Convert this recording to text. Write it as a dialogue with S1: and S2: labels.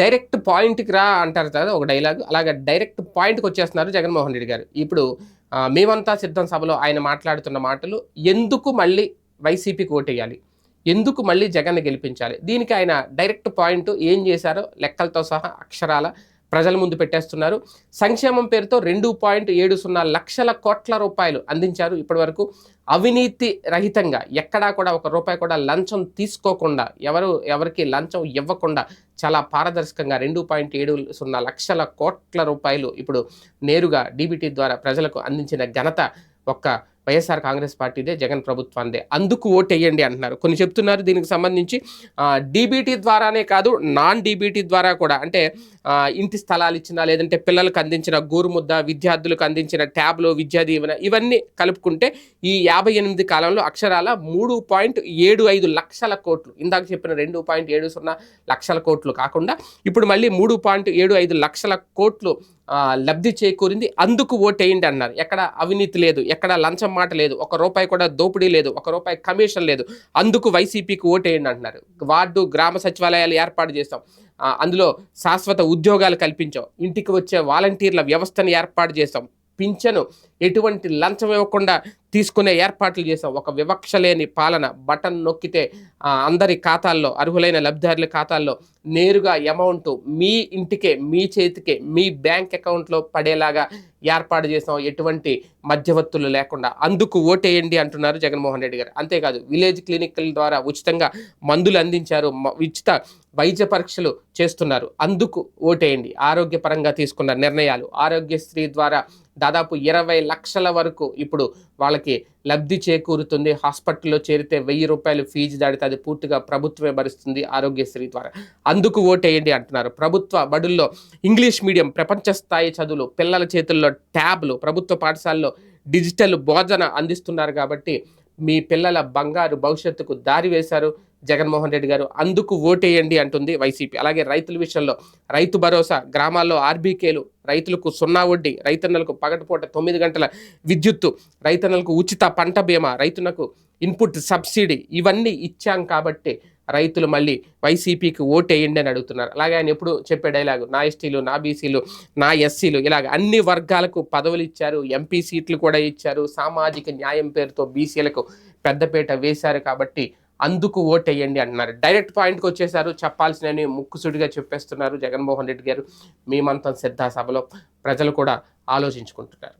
S1: Direct పాయింట్కి రా అంటారు కదా ఒక డైలాగ్. అలాగే డైరెక్ట్ పాయింట్కి వచ్చేస్తున్నారు జగన్మోహన్ రెడ్డి గారు. ఇప్పుడు మేమంతా సిద్ధం సభలో ఆయన మాట్లాడుతున్న మాటలు ఎందుకు మళ్ళీ వైసీపీకి ఓటేయాలి? ఎందుకు మళ్ళీ జగన్ గెలిపించాలి? దీనికి ఆయన డైరెక్ట్ పాయింట్ ఏం చేశారో లెక్కలతో సహా అక్షరాల ప్రజల ముందు పెట్టేస్తున్నారు. సంక్షేమం పేరుతో రెండు పాయింట్ ఏడు సున్నా లక్షల కోట్ల రూపాయలు అందించారు. ఇప్పటివరకు అవినీతి రహితంగా ఎక్కడా కూడా ఒక రూపాయి కూడా లంచం తీసుకోకుండా ఎవరు ఎవరికి లంచం ఇవ్వకుండా చాలా పారదర్శకంగా రెండు పాయింట్ ఏడు సున్నా లక్షల కోట్ల రూపాయలు ఇప్పుడు నేరుగా డీబీటీ ద్వారా ప్రజలకు అందించిన ఘనత ఒక్క వైఎస్ఆర్ కాంగ్రెస్ పార్టీదే జగన్ ప్రభుత్వాందే అందుకు ఓటేయండి అంటున్నారు. కొన్ని చెప్తున్నారు దీనికి సంబంధించి డీబీటీ ద్వారానే కాదు నాన్ డీబీటీ ద్వారా కూడా. అంటే ఇంటి స్థలాలు ఇచ్చిన లేదంటే పిల్లలకు అందించిన గోరుముద్ద విద్యార్థులకు అందించిన ట్యాబ్లు విద్యా దీవెన ఇవన్నీ కలుపుకుంటే ఈ యాభై ఎనిమిది కాలంలో అక్షరాల మూడు పాయింట్ ఏడు ఐదు లక్షల కోట్లు. ఇందాక చెప్పిన రెండు పాయింట్ ఏడు సున్నా లక్షల కోట్లు కాకుండా ఇప్పుడు మళ్ళీ మూడు పాయింట్ ఏడు ఐదు లక్షల కోట్లు లబ్ధి చేకూరింది అందుకు ఓటేయండి అన్నారు. ఎక్కడ అవినీతి లేదు ఎక్కడ లంచం మాట లేదు ఒక రూపాయి కూడా దోపిడీ లేదు ఒక రూపాయి కమిషన్ లేదు అందుకు వైసీపీకి ఓటేయండి అంటున్నారు. వార్డు గ్రామ సచివాలయాలు ఏర్పాటు చేస్తాం అందులో శాశ్వత ఉద్యోగాలు కల్పించాం. ఇంటికి వచ్చే వాలంటీర్ల వ్యవస్థను ఏర్పాటు చేస్తాం పింఛను ఎటువంటి లంచం ఇవ్వకుండా తీసుకునే ఏర్పాట్లు చేసాం ఒక వివక్ష లేని పాలన బటన్ నొక్కితే అందరి ఖాతాల్లో అర్హులైన లబ్ధిదారుల ఖాతాల్లో నేరుగా అమౌంట్ మీ ఇంటికే మీ చేతికే మీ బ్యాంక్ అకౌంట్లో పడేలాగా ఏర్పాటు చేసాం ఎటువంటి మధ్యవర్తులు లేకుండా. అందుకు ఓటేయండి అంటున్నారు జగన్మోహన్ రెడ్డి గారు. అంతేకాదు విలేజ్ క్లినిక్ల ద్వారా ఉచితంగా మందులు అందించారు. మ- ఉచిత వైద్య పరీక్షలు చేస్తున్నారు. అందుకు ఓటేయండి. ఆరోగ్యపరంగా తీసుకున్న నిర్ణయాలు. ఆరోగ్యశ్రీ ద్వారా దాదాపు ఇరవై లక్షల వరకు ఇప్పుడు వాళ్ళకి లబ్ధి చేకూరుతుంది. హాస్పిటల్లో చేరితే వెయ్యి రూపాయలు ఫీజు దాడితే అది పూర్తిగా ప్రభుత్వమే భరిస్తుంది ఆరోగ్యశ్రీ ద్వారా. అందుకు ఓటేయండి అంటున్నారు. ప్రభుత్వ బడుల్లో ఇంగ్లీష్ మీడియం ప్రపంచ స్థాయి చదువులు పిల్లల చేతుల్లో ట్యాబ్లు ప్రభుత్వ పాఠశాలలో డిజిటల్ బోధన అందిస్తున్నారు కాబట్టి మీ పిల్లల బంగారు భవిష్యత్తుకు దారి వేశారు జగన్మోహన్ రెడ్డి గారు. అందుకు ఓటేయండి అంటుంది వైసీపీ. అలాగే రైతుల విషయంలో రైతు భరోసా గ్రామాల్లో ఆర్బీకేలు రైతులకు సున్నా వడ్డీ రైతన్నలకు పగటిపూట తొమ్మిది గంటల విద్యుత్తు రైతన్నలకు ఉచిత పంట బీమా రైతులకు ఇన్పుట్ సబ్సిడీ ఇవన్నీ ఇచ్చాం కాబట్టి రైతులు మళ్ళీ వైసీపీకి ఓటేయండి అని అడుగుతున్నారు. అలాగే ఆయన ఎప్పుడు చెప్పే డైలాగు నా ఎస్టీలు నా బీసీలు నా ఎస్సీలు ఇలాగ అన్ని వర్గాలకు పదవులు ఇచ్చారు ఎంపీ సీట్లు కూడా ఇచ్చారు సామాజిక న్యాయం పేరుతో బీసీలకు పెద్దపేట వేశారు కాబట్టి అందుకు ఓటేయండి అంటున్నారు. డైరెక్ట్ పాయింట్కి వచ్చేసారు చెప్పాల్సినవి ముక్కుసుడిగా చెప్పేస్తున్నారు జగన్మోహన్ రెడ్డి గారు. మేమంతం సిద్ధ సభలో ప్రజలు కూడా ఆలోచించుకుంటున్నారు.